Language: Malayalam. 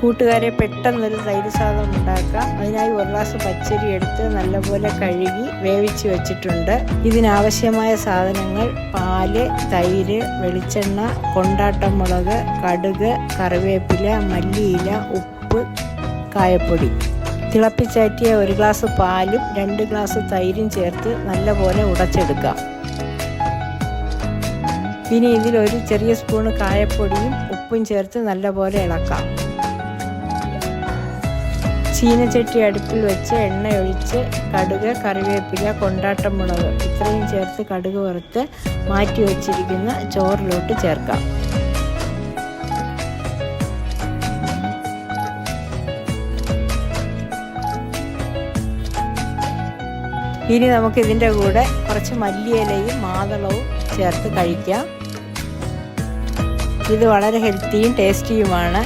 കൂട്ടുകാരെ പെട്ടെന്നൊരു തൈര് സാധനം ഉണ്ടാക്കാം അതിനായി ഒരു ഗ്ലാസ് പച്ചരി എടുത്ത് നല്ലപോലെ കഴുകി വേവിച്ച് വെച്ചിട്ടുണ്ട്. ഇതിനാവശ്യമായ സാധനങ്ങൾ പാൽ തൈര് വെളിച്ചെണ്ണ കൊണ്ടാട്ടമുളക് കടുക് കറിവേപ്പില മല്ലിയില ഉപ്പ് കായപ്പൊടി. തിളപ്പിച്ചാറ്റിയ ഒരു ഗ്ലാസ് പാലും രണ്ട് ഗ്ലാസ് തൈരും ചേർത്ത് നല്ലപോലെ ഉടച്ചെടുക്കാം ഇനി ഇതിൽ ഒരു ചെറിയ സ്പൂണ് കായപ്പൊടിയും ഉപ്പും ചേർത്ത് നല്ലപോലെ ഇളക്കാം. ചീനച്ചട്ടി അടുപ്പിൽ വെച്ച് എണ്ണ ഒഴിച്ച് കടുക് കറിവേപ്പില കൊണ്ടാട്ടമുളക് ഇത്രയും ചേർത്ത് കടുക് വറുത്ത് മാറ്റി വച്ചിരിക്കുന്ന ചോറിലോട്ട് ചേർക്കാം. ഇനി നമുക്ക് ഇതിന്റെ കൂടെ കുറച്ച് മല്ലിയിലയും മാതളവും ചേർത്ത് കഴിക്കാം. ഇത് വളരെ ഹെൽത്തിയും ടേസ്റ്റിയുമാണ്.